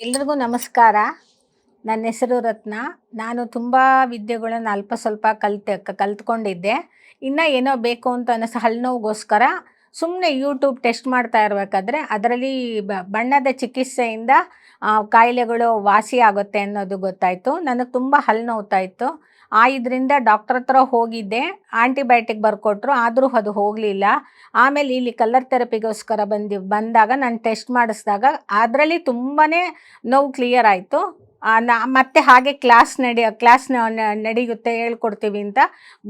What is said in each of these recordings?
ಎಲ್ರಿಗೂ ನಮಸ್ಕಾರ. ನನ್ನ ಹೆಸರು ರತ್ನ. ನಾನು ತುಂಬ ವಿದ್ಯೆಗಳನ್ನು ಅಲ್ಪ ಸ್ವಲ್ಪ ಕಲ್ತೆ ಕಲ್ತ್ಕೊಂಡಿದ್ದೆ. ಇನ್ನು ಏನೋ ಬೇಕು ಅಂತ ಅನ್ನಿಸ ಹಲ್ಲು ಸುಮ್ಮನೆ ಯೂಟ್ಯೂಬ್ ಟೆಸ್ಟ್ ಮಾಡ್ತಾ ಇರಬೇಕಾದ್ರೆ ಅದರಲ್ಲಿ ಬಣ್ಣದ ಚಿಕಿತ್ಸೆಯಿಂದ ಕಾಯಿಲೆಗಳು ವಾಸಿ ಆಗುತ್ತೆ ಅನ್ನೋದು ಗೊತ್ತಾಯಿತು. ನನಗೆ ತುಂಬ ಹಲ್ಲು ನೋವ್ತಾ ಇತ್ತು. ಆ ಇದರಿಂದ ಡಾಕ್ಟರ್ ಹತ್ರ ಹೋಗಿದ್ದೆ ಆಂಟಿಬಯೋಟಿಕ್ ಬರ್ಕೊಟ್ರು, ಆದರೂ ಅದು ಹೋಗಲಿಲ್ಲ. ಆಮೇಲೆ ಇಲ್ಲಿ ಕಲರ್ ಥೆರಪಿಗೋಸ್ಕರ ಬಂದಿ, ಬಂದಾಗ ನಾನು ಟೆಸ್ಟ್ ಮಾಡಿಸ್ದಾಗ ಅದರಲ್ಲಿ ತುಂಬಾ ನೋವು ಕ್ಲಿಯರ್ ಆಯಿತು. ನಾ ಮತ್ತೆ ಹಾಗೆ ಕ್ಲಾಸ್ ನಡಿ ಕ್ಲಾಸ್ ನಡೆಯುತ್ತೆ, ಹೇಳ್ಕೊಡ್ತೀವಿ ಅಂತ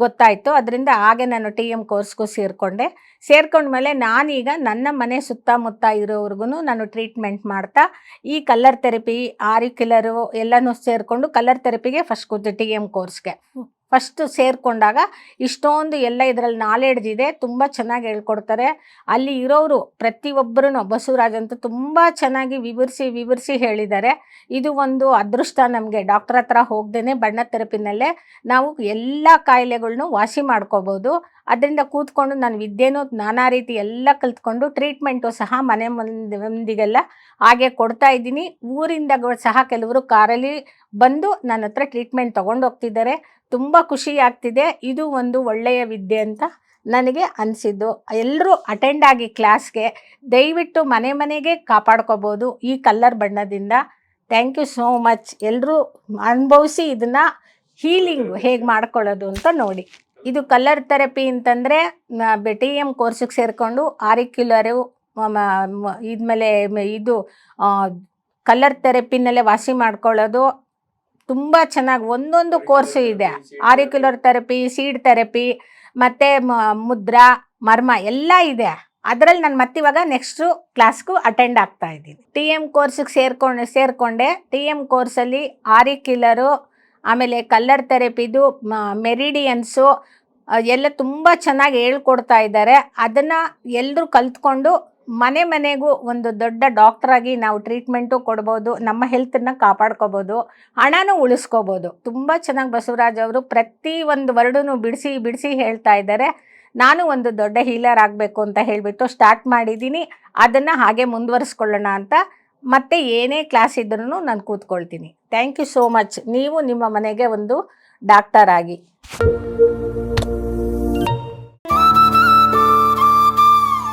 ಗೊತ್ತಾಯಿತು. ಅದರಿಂದ ಹಾಗೆ ನಾನು ಟಿ ಎಂ ಕೋರ್ಸ್ಗೂ ಸೇರಿಕೊಂಡೆ. ಸೇರ್ಕೊಂಡ್ಮೇಲೆ ನಾನೀಗ ನನ್ನ ಮನೆ ಸುತ್ತಮುತ್ತ ಇರೋವ್ರಿಗೂ ನಾನು ಟ್ರೀಟ್ಮೆಂಟ್ ಮಾಡ್ತಾ, ಈ ಕಲರ್ ಥೆರಪಿ ಆರಿ ಕಿಲ್ಲರು ಎಲ್ಲನೂ ಸೇರಿಕೊಂಡು ಕಲರ್ ಥೆರಪಿಗೆ ಫಸ್ಟ್ ಕೂತು ಟಿ ಎಂ ಕೋರ್ಸ್ಗೆ ಫಸ್ಟು ಸೇರಿಕೊಂಡಾಗ ಇಷ್ಟೊಂದು ಎಲ್ಲ ಇದರಲ್ಲಿ ನಾಲೆಡ್ಜ್ ಇದೆ, ತುಂಬ ಚೆನ್ನಾಗಿ ಹೇಳ್ಕೊಡ್ತಾರೆ. ಅಲ್ಲಿ ಇರೋರು ಪ್ರತಿಯೊಬ್ಬರೂ ಬಸವರಾಜ್ ಅಂತೂ ತುಂಬ ಚೆನ್ನಾಗಿ ವಿವರಿಸಿ ವಿವರಿಸಿ ಹೇಳಿದ್ದಾರೆ. ಇದು ಒಂದು ಅದೃಷ್ಟ ನಮಗೆ. ಡಾಕ್ಟರ್ ಹತ್ರ ಹೋಗ್ದೇ ಬಣ್ಣ ತೆರಪಿನಲ್ಲೇ ನಾವು ಎಲ್ಲ ಕಾಯಿಲೆಗಳ್ನೂ ವಾಸಿ ಮಾಡ್ಕೋಬೋದು. ಅದರಿಂದ ಕೂತ್ಕೊಂಡು ನಾನು ವಿದ್ಯೆನೂ ನಾನಾ ರೀತಿ ಎಲ್ಲ ಕಲ್ತ್ಕೊಂಡು ಟ್ರೀಟ್ಮೆಂಟು ಸಹ ಮನೆ ಮಂದಿ, ಮಂದಿಗೆಲ್ಲ ಹಾಗೆ ಕೊಡ್ತಾ ಇದ್ದೀನಿ. ಊರಿಂದ ಸಹ ಕೆಲವರು ಕಾರಲ್ಲಿ ಬಂದು ನನ್ನ ಹತ್ರ ಟ್ರೀಟ್ಮೆಂಟ್ ತೊಗೊಂಡು ಹೋಗ್ತಿದ್ದಾರೆ. ತುಂಬ ಖುಷಿ ಆಗ್ತಿದೆ. ಇದು ಒಂದು ಒಳ್ಳೆಯ ವಿದ್ಯೆ ಅಂತ ನನಗೆ ಅನಿಸಿದ್ದು. ಎಲ್ಲರೂ ಅಟೆಂಡ್ ಆಗಿ ಕ್ಲಾಸ್ಗೆ ದಯವಿಟ್ಟು ಮನೆ ಮನೆಗೆ ಕಾಪಾಡ್ಕೋಬೋದು ಈ ಕಲ್ಲರ್ ಬಣ್ಣದಿಂದ. ಥ್ಯಾಂಕ್ ಯು ಸೋ ಮಚ್ ಎಲ್ಲರೂ ಅನುಭವಿಸಿ ಇದನ್ನು ಹೀಲಿಂಗ್ ಹೇಗೆ ಮಾಡ್ಕೊಳ್ಳೋದು ಅಂತ ನೋಡಿ. ಇದು ಕಲರ್ ಥೆರಪಿ ಅಂತಂದರೆ ಟಿ ಎಂ ಕೋರ್ಸಿಗೆ ಸೇರಿಕೊಂಡು ಆರಿಕ್ಯುಲರು ಇದ್ಮೇಲೆ ಇದು ಕಲರ್ ಥೆರಪಿನಲ್ಲೇ ವಾಸಿ ಮಾಡ್ಕೊಳ್ಳೋದು ತುಂಬ ಚೆನ್ನಾಗಿ, ಒಂದೊಂದು ಕೋರ್ಸು ಇದೆ. ಆರಿಕ್ಯುಲರ್ ಥೆರಪಿ ಸೀಡ್ ಥೆರಪಿ ಮತ್ತು ಮುದ್ರಾ, ಮರ್ಮ ಎಲ್ಲ ಇದೆ. ಅದರಲ್ಲಿ ನಾನು ಮತ್ತಿವಾಗ ನೆಕ್ಸ್ಟು ಕ್ಲಾಸ್ಗೂ ಅಟೆಂಡ್ ಆಗ್ತಾ ಇದ್ದೀನಿ. ಟಿ ಎಂ ಕೋರ್ಸಿಗೆ ಸೇರ್ಕೊಂಡು, ಸೇರಿಕೊಂಡೆ ಟಿ ಎಂ ಕೋರ್ಸಲ್ಲಿ ಆರಿಕ್ಯುಲರು ಆಮೇಲೆ ಕಲ್ಲರ್ ಥೆರಪಿದು ಮೆರಿಡಿಯನ್ಸು ಎಲ್ಲ ತುಂಬ ಚೆನ್ನಾಗಿ ಹೇಳ್ಕೊಡ್ತಾ ಇದ್ದಾರೆ. ಅದನ್ನು ಎಲ್ಲರೂ ಕಲ್ತ್ಕೊಂಡು ಮನೆ ಮನೆಗೂ ಒಂದು ದೊಡ್ಡ ಡಾಕ್ಟ್ರಾಗಿ ನಾವು ಟ್ರೀಟ್ಮೆಂಟು ಕೊಡ್ಬೋದು, ನಮ್ಮ ಹೆಲ್ತನ್ನು ಕಾಪಾಡ್ಕೋಬೋದು, ಹಣನೂ ಉಳಿಸ್ಕೋಬೋದು. ತುಂಬ ಚೆನ್ನಾಗಿ ಬಸವರಾಜ್ ಅವರು ಪ್ರತಿ ಒಂದು ವರ್ಡೂ ಬಿಡಿಸಿ ಬಿಡಿಸಿ ಹೇಳ್ತಾ ಇದ್ದಾರೆ. ನಾನು ಒಂದು ದೊಡ್ಡ ಹೀಲರ್ ಆಗಬೇಕು ಅಂತ ಹೇಳಿಬಿಟ್ಟು ಸ್ಟಾರ್ಟ್ ಮಾಡಿದ್ದೀನಿ. ಅದನ್ನು ಹಾಗೆ ಮುಂದುವರಿಸ್ಕೊಳ್ಳೋಣ ಅಂತ ಮತ್ತು ಏನೇ ಕ್ಲಾಸ್ ಇದ್ರೂ ನಾನು ಕೂತ್ಕೊಳ್ತೀನಿ. ಥ್ಯಾಂಕ್ ಯು ಸೋ ಮಚ್ ನೀವು ನಿಮ್ಮ ಮನೆಗೆ ಒಂದು ಡಾಕ್ಟರ್ ಆಗಿ.